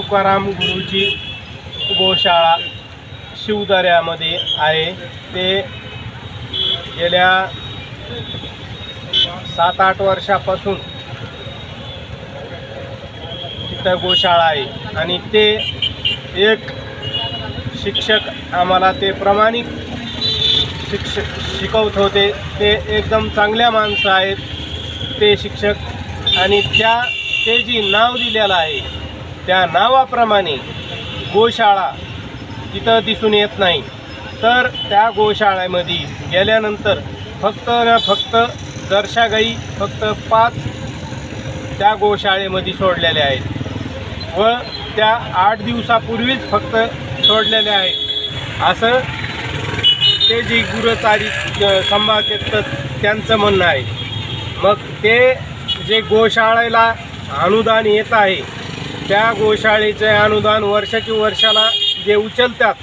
तुकाराम गुरुजी गोशाळा शिवदऱ्यामध्ये आहे. ते गेल्या सात आठ वर्षापासून तिथं गोशाळा आहे. आणि ते एक शिक्षक आम्हाला ते प्रामाणिक शिक्षक शिकवत होते. ते एकदम चांगल्या माणसं आहेत ते शिक्षक. आणि त्या ते जी नाव दिलेलं आहे त्या नावाप्रमाणे गोशाळा तिथं दिसून येत नाही. तर त्या गोशाळेमध्ये गेल्यानंतर फक्त न फक्त दर्शागाई फक्त पाच त्या गोशाळेमध्ये सोडलेल्या आहेत. व त्या आठ दिवसापूर्वीच फक्त सोडलेल्या आहेत. असं ते जी गुरचारी अ, सांभाळतात त्यांचं म्हणणं आहे. मग ते जे गोशाळेला अनुदान येत आहे त्या गोशाळेचे अनुदान वर्षाची वर्षाला जे उचलतात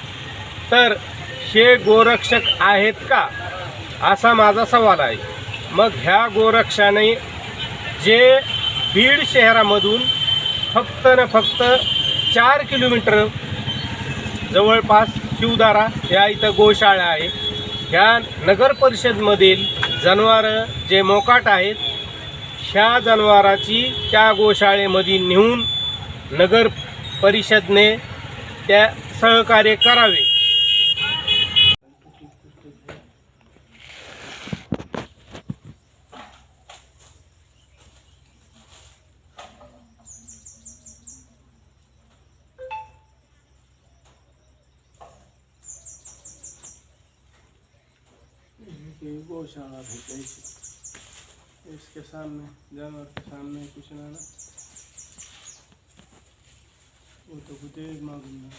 तर हे गोरक्षक आहेत का? असा माझा सवाल आहे. मग ह्या गोरक्षाने जे बीड शहरामधून फक्त न फक्त चार किलोमीटर जवळपास शिवदारा या इथं गोशाळा आहे. ह्या नगर परिषदमधील जनावरं जे मोकाट आहेत ह्या जनावराची त्या गोशाळेमध्ये नेऊन नगर परिषदने त्या सहकार्य करावे. गौशाला भेटायची. इसके सामने जानवर के सामने कुछ ना ਉਹ ਤਾਂ ਬੁਦੇ ਮਾਗਨਾ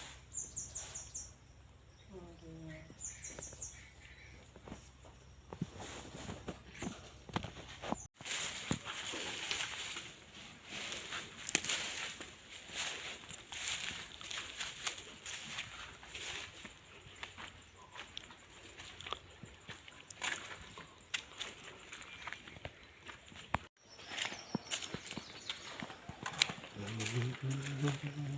Mm-hmm.